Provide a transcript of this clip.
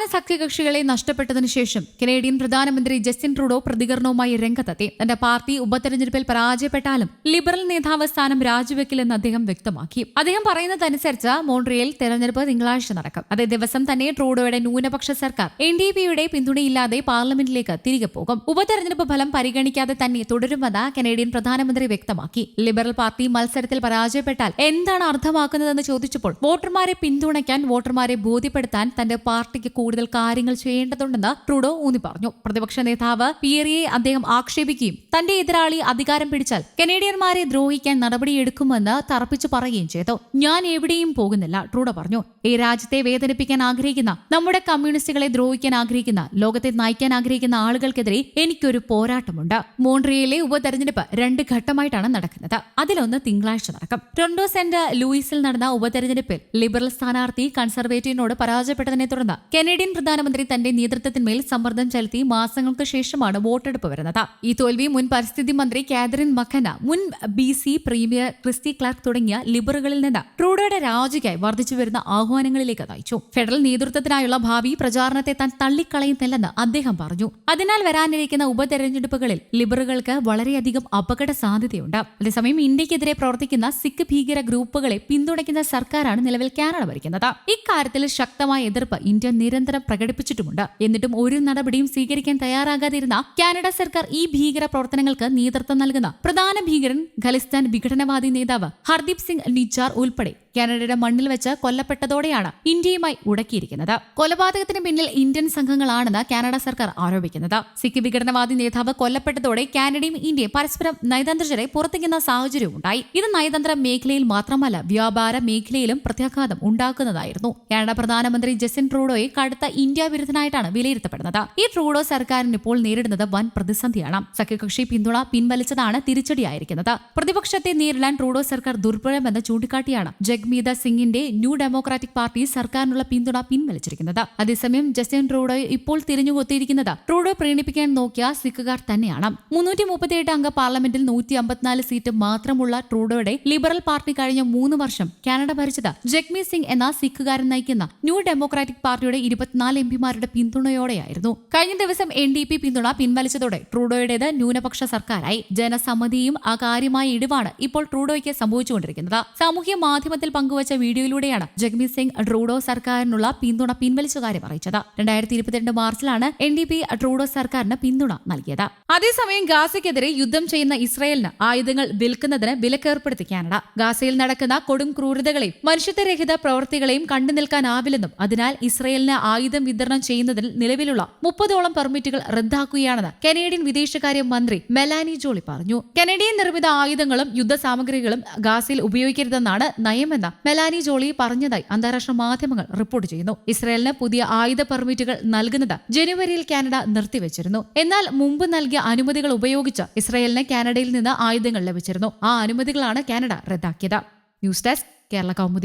പ്രധാന സഖ്യകക്ഷികളെ നഷ്ടപ്പെട്ടതിനു ശേഷം കനേഡിയൻ പ്രധാനമന്ത്രി ജസ്റ്റിൻ ട്രൂഡോ പ്രതികരണവുമായി രംഗത്തെത്തി. തന്റെ പാർട്ടി ഉപതെരഞ്ഞെടുപ്പിൽ പരാജയപ്പെട്ടാലും ലിബറൽ നേതാവ് സ്ഥാനം രാജിവെക്കില്ലെന്ന് അദ്ദേഹം വ്യക്തമാക്കി. അദ്ദേഹം പറയുന്നതനുസരിച്ച് മോൺട്രിയൽ തെരഞ്ഞെടുപ്പ് തിങ്കളാഴ്ച നടക്കും. അതേ ദിവസം തന്നെ ട്രൂഡോയുടെ ന്യൂനപക്ഷ സർക്കാർ എൻ ഡി പിയുടെ പിന്തുണയില്ലാതെ പാർലമെന്റിലേക്ക് തിരികെ പോകും. ഉപതെരഞ്ഞെടുപ്പ് ഫലം പരിഗണിക്കാതെ തന്നെ തുടരുമെന്ന് കനേഡിയൻ പ്രധാനമന്ത്രി വ്യക്തമാക്കി. ലിബറൽ പാർട്ടി മത്സരത്തിൽ പരാജയപ്പെട്ടാൽ എന്താണ് അർത്ഥമാക്കുന്നതെന്ന് ചോദിച്ചപ്പോൾ വോട്ടർമാരെ പിന്തുണയ്ക്കാൻ വോട്ടർമാരെ ബോധ്യപ്പെടുത്താൻ തന്റെ പാർട്ടിക്ക് കൂടുതൽ കാര്യങ്ങൾ ചെയ്യേണ്ടതുണ്ടെന്ന് ട്രൂഡോ ഊന്നി പറഞ്ഞു പ്രതിപക്ഷ നേതാവ് പിയറിയെ അദ്ദേഹം ആക്ഷേപിക്കുകയും തന്റെ എതിരാളി അധികാരം പിടിച്ചാൽ കനേഡിയന്മാരെ ദ്രോഹിക്കാൻ നടപടിയെടുക്കുമെന്ന് തറപ്പിച്ചു പറയുകയും ചെയ്തു. ഞാൻ എവിടെയും പോകുന്നില്ല ട്രൂഡോ പറഞ്ഞു. ഈ രാജ്യത്തെ വേദനിപ്പിക്കാൻ ആഗ്രഹിക്കുന്ന നമ്മുടെ കമ്മ്യൂണിസ്റ്റുകളെ ദ്രോഹിക്കാൻ ആഗ്രഹിക്കുന്ന ലോകത്തെ നയിക്കാൻ ആഗ്രഹിക്കുന്ന ആളുകൾക്കെതിരെ എനിക്കൊരു പോരാട്ടമുണ്ട്. മോൺട്രിയയിലെ ഉപതെരഞ്ഞെടുപ്പ് രണ്ട് ഘട്ടമായിട്ടാണ് നടക്കുന്നത്. അതിലൊന്ന് തിങ്കളാഴ്ച നടക്കും. ടൊറന്റോ സെന്റ് ലൂയിസിൽ നടന്ന ഉപതെരഞ്ഞെടുപ്പിൽ ലിബറൽ സ്ഥാനാർത്ഥി കൺസർവേറ്റീവിനോട് പരാജയപ്പെട്ടതിനെ തുടർന്ന് കനേഡിയൻ പ്രധാനമന്ത്രി തന്റെ നേതൃത്വത്തിന്മേൽ സമ്മർദ്ദം ചെലുത്തി മാസങ്ങൾക്ക് ശേഷമാണ് വോട്ടെടുപ്പ് വരുന്നത്. ഈ തോൽവി മുൻ പരിസ്ഥിതി മന്ത്രി കാതറിൻ മഖന മുൻ B C premier Christy Clark തുടങ്ങിയ ലിബറുകളിൽ നിന്ന് ട്രൂഡോയുടെ രാജിക്കായി വർദ്ധിച്ചു വരുന്ന ആഹ്വാനങ്ങളിലേക്ക് നയിച്ചു. ഫെഡറൽ നേതൃത്വത്തിനായുള്ള ഭാവി പ്രചാരണത്തെ താൻ തള്ളിക്കളയുന്നില്ലെന്ന് അദ്ദേഹം പറഞ്ഞു. അതിനാൽ വരാനിരിക്കുന്ന ഉപതെരഞ്ഞെടുപ്പുകളിൽ ലിബറുകൾക്ക് വളരെയധികം അപകട സാധ്യതയുണ്ട്. അതേസമയം ഇന്ത്യക്കെതിരെ പ്രവർത്തിക്കുന്ന സിഖ് ഭീകര ഗ്രൂപ്പുകളെ പിന്തുണയ്ക്കുന്ന സർക്കാരാണ് നിലവിൽ കാനഡ ഭരിക്കുന്നത്. ഇക്കാര്യത്തിൽ ശക്തമായ എതിർപ്പ് ഇന്ത്യ നിരന്തരം പ്രകടിപ്പിച്ചിട്ടുമുണ്ട്. എന്നിട്ടും ഒരു നടപടിയും സ്വീകരിക്കാൻ തയ്യാറാകാതിരുന്ന കാനഡ സർക്കാർ ഈ ഭീകര പ്രവർത്തനങ്ങൾക്ക് നേതൃത്വം നൽകുന്ന പ്രധാന ഭീകരൻ ഖലിസ്ഥാൻ വിഘടനവാദി നേതാവ് ഹർദീപ് സിംഗ് നിജാർ ഉൾപ്പെടെ കാനഡയുടെ മണ്ണിൽ വെച്ച് കൊല്ലപ്പെട്ടതോടെയാണ് ഇന്ത്യയുമായി ഉടക്കിയിരിക്കുന്നത്. കൊലപാതകത്തിന് പിന്നിൽ ഇന്ത്യൻ സംഘങ്ങളാണെന്ന് കാനഡ സർക്കാർ ആരോപിക്കുന്നത്. സിഖ് വിഘടനവാദി നേതാവ് കൊല്ലപ്പെട്ടതോടെ കാനഡയും ഇന്ത്യയും പരസ്പരം നയതന്ത്രജ്ഞരെ പുറത്തേക്കുന്ന സാഹചര്യവും ഉണ്ടായി. ഇത് നയതന്ത്ര മേഖലയിൽ മാത്രമല്ല വ്യാപാര മേഖലയിലും പ്രത്യാഘാതം ഉണ്ടാക്കുന്നതായിരുന്നു. കാനഡ പ്രധാനമന്ത്രി ജസ്റ്റിൻ ട്രൂഡോയെ കടുത്ത ഇന്ത്യ വിരുദ്ധനായിട്ടാണ് വിലയിരുത്തപ്പെടുന്നത്. ഈ ട്രൂഡോ സർക്കാരിന് ഇപ്പോൾ നേരിടുന്നത് വൻ പ്രതിസന്ധിയാണ്. സഖ്യകക്ഷി പിന്തുണ പിൻവലിച്ചതാണ് തിരിച്ചടിയായിരിക്കുന്നത്. പ്രതിപക്ഷത്തെ നേരിടാൻ ട്രൂഡോ സർക്കാർ ദുർബലമെന്ന് ചൂണ്ടിക്കാട്ടിയാണ് ജഗ്മീത സിംഗിന്റെ ന്യൂ ഡെമോക്രാറ്റിക് പാർട്ടി സർക്കാരിനുള്ള പിന്തുണ പിൻവലിച്ചിരിക്കുന്നത്. അതേസമയം ജസ്റ്റിൻ ട്രൂഡോ ഇപ്പോൾ തിരിഞ്ഞുകൊത്തിയിരിക്കുന്നത് ട്രൂഡോ പ്രീണിപ്പിക്കാൻ നോക്കിയ സിഖുകാർ തന്നെയാണ്. മുന്നൂറ്റി മുപ്പത്തിയെട്ട് അംഗ പാർലമെന്റിൽ നൂറ്റി അമ്പത്തിനാല് സീറ്റ് മാത്രമുള്ള ട്രൂഡോയുടെ ലിബറൽ പാർട്ടി കഴിഞ്ഞ മൂന്ന് വർഷം കാനഡ ഭരിച്ചത് ജഗ്മീത് സിംഗ് എന്ന സിഖുകാരൻ നയിക്കുന്ന ന്യൂ ഡെമോക്രാറ്റിക് പാർട്ടിയുടെ ഇരുപത്തിനാല് എംപിമാരുടെ പിന്തുണയോടെയായിരുന്നു. കഴിഞ്ഞ ദിവസം എൻ ഡി പി പിന്തുണ പിൻവലിച്ചതോടെ ട്രൂഡോയുടേത് ന്യൂനപക്ഷ സർക്കാരായി. ജനസമ്മതിയും അകാര്യമായ ഇടിവാണ് ഇപ്പോൾ ട്രൂഡോയ്ക്ക് സംഭവിച്ചുകൊണ്ടിരിക്കുന്നത്. സാമൂഹ്യ മാധ്യമത്തിൽ പങ്കുവച്ച വീഡിയോയിലൂടെയാണ് ജഗ്മീത് സിംഗ് ട്രൂഡോ സർക്കാരിനുള്ള പിന്തുണ പിൻവലിച്ച കാര്യം അറിയിച്ചത്. രണ്ടായിരത്തി ഇരുപത്തിരണ്ട് മാർച്ചിലാണ് എൻ ഡി പി ട്രൂഡോ സർക്കാരിന് പിന്തുണ നൽകിയത്. അതേസമയം ഗാസയ്ക്കെതിരെ യുദ്ധം ചെയ്യുന്ന ഇസ്രായേലിന് ആയുധങ്ങൾ വിൽക്കുന്നതിന് വിലക്കേർപ്പെടുത്തി കാനഡ ഗാസയിൽ നടക്കുന്ന കൊടും ക്രൂരതകളെയും മനുഷ്യത്വരഹിത പ്രവൃത്തികളെയും കണ്ടു നിൽക്കാനാവില്ലെന്നും അതിനാൽ ഇസ്രായേലിന് ആയുധം വിതരണം ചെയ്യുന്നതിൽ നിലവിലുള്ള മുപ്പതോളം പെർമിറ്റുകൾ റദ്ദാക്കുകയാണെന്ന് കനേഡിയൻ വിദേശകാര്യ മന്ത്രി മെലാനി ജോളി പറഞ്ഞു. കനേഡിയൻ നിർമ്മിത ആയുധങ്ങളും യുദ്ധസാമഗ്രികളും ഗാസയിൽ ഉപയോഗിക്കരുതെന്നാണ് നയമെന്ന് മെലാനി ജോളി പറഞ്ഞതായി അന്താരാഷ്ട്ര മാധ്യമങ്ങൾ റിപ്പോർട്ട് ചെയ്യുന്നു. ഇസ്രയേലിന് പുതിയ ആയുധ പെർമിറ്റുകൾ നൽകുന്നത് ജനുവരിയിൽ കാനഡ നിർത്തിവെച്ചിരുന്നു. എന്നാൽ മുമ്പ് നൽകിയ അനുമതികൾ ഉപയോഗിച്ച് ഇസ്രയേലിന് കാനഡയിൽ നിന്ന് ആയുധങ്ങൾ ലഭിച്ചിരുന്നു. ആ അനുമതികളാണ് കാനഡ റദ്ദാക്കിയത്. News desk Kerala Kaumudi.